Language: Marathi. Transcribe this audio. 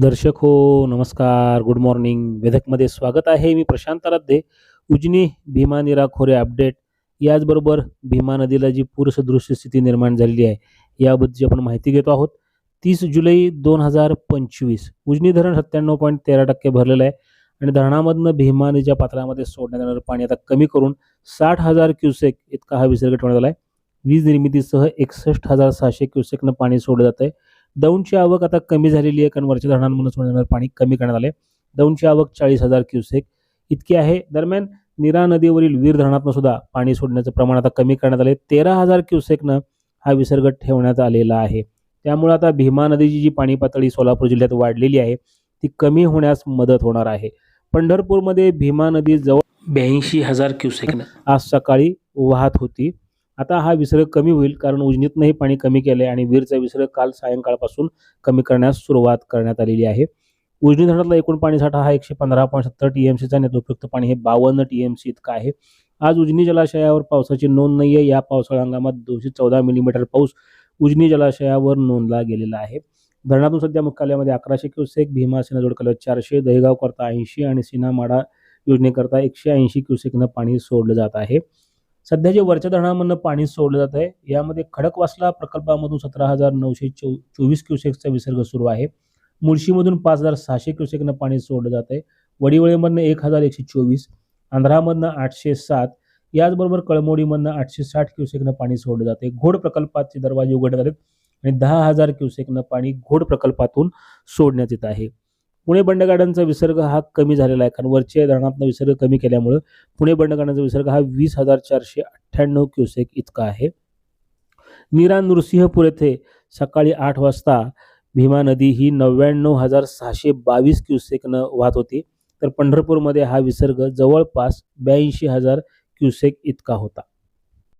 दर्शक हो नमस्कार गुड मॉर्निंग वेधकमध्ये स्वागत आहे मी प्रशांत आराध्ये उजनी भीमा निरा खोरे अपडेट याचबरोबर भीमा नदीला जी पूरसदृश्य स्थिती निर्माण झालेली आहे याबद्दलची आपण माहिती घेतो आहोत. तीस जुलै दोन हजार पंचवीस. उजनी धरण सत्त्याण्णव पॉईंट तेरा टक्के भरलेलं आहे आणि धरणामधनं भीमा नदीच्या पात्रामध्ये सोडण्यात येणारं पाणी आता कमी करून साठ हजार क्युसेक इतका हा विसर्ग ठेवण्यात आला आहे वीज निर्मितीसह एकसष्ट हजार सहाशे क्युसेकनं पाणी सोडलं जातं आहे दौंडची आवक आता कमी झालेली आहे. कारण वरच्या धरणांमधून सोडण्यात पाणी कमी करण्यात आले दौंडची आवक चाळीस हजार क्युसेक इतकी आहे. दरम्यान निरा नदीवरील वीर धरणातनं सुद्धा पाणी सोडण्याचं प्रमाण आता कमी करण्यात आले तेरा हजार क्युसेकनं हा विसर्ग ठेवण्यात आलेला आहे. त्यामुळे आता भीमा नदीची जी पाणी पातळी सोलापूर जिल्ह्यात वाढलेली आहे ती कमी होण्यास मदत होणार आहे. पंढरपूरमध्ये भीमा नदी जवळ ब्याऐंशी हजार क्युसेकनं आज सकाळी वाहत होती. आता हा विसर्ग कमी होईल कारण उजनीतनंही पाणी कमी केलं आहे आणि वीरचा विसर्ग काल सायंकाळपासून कमी करण्यास सुरुवात करण्यात आलेली आहे. उजनी धरणातला एकूण पाणीसाठा हा एकशे पंधरा पॉईंट सत्तर टी एम सीचा आणि उपयुक्त पाणी हे बावन्न टी एम सी इतकं आहे. आज उजनी जलाशयावर पावसाची नोंद नाही आहे या पावसाळ्या हंगामात दोनशे चौदा मिलीमीटर पाऊस उजनी जलाशयावर नोंदला गेलेला आहे. धरणातून सध्या मुख्यालयामध्ये अकराशे क्युसेक भीमा सेना जोडकाला चारशे दहेगाव करता ऐंशी आणि सीनामाडा योजनेकरता एकशे ऐंशी क्युसेकनं पाणी सोडलं जात आहे. सध्या जे वरच्या धरणामधनं पाणी सोडलं जात आहे यामध्ये खडकवासला प्रकल्पामधून सतरा हजार नऊशे चौ चोवीस क्युसेकचा विसर्ग सुरू आहे. मुळशीमधून पाच हजार सहाशे क्युसेकनं पाणी सोडलं जात आहे. वडिवळेमधनं एक हजार एकशे चोवीस आंध्रामधनं आठशे सात याचबरोबर कळमोडीमधनं आठशे साठ क्युसेकनं पाणी सोडलं जाते घोड प्रकल्पाचे दरवाजे उघडले आलेत आणि दहा हजार क्युसेकनं पाणी घोड प्रकल्पातून सोडण्यात येत आहे. पुणे बंडगार्डनचा विसर्ग हा कमी झालेला आहे. कारण वरच्या धरणातनं विसर्ग कमी केल्यामुळं पुणे बंडगार्डनचा विसर्ग हा वीस हजार चारशे अठ्ठ्याण्णव क्युसेक इतका आहे. मीरा नृसिंहपूर येथे सकाळी आठ वाजता भीमा नदी ही नव्याण्णव हजार सहाशे बावीस क्युसेकनं वाहत होती. तर पंढरपूरमध्ये हा विसर्ग जवळपास ब्याऐंशी हजार क्युसेक इतका होता.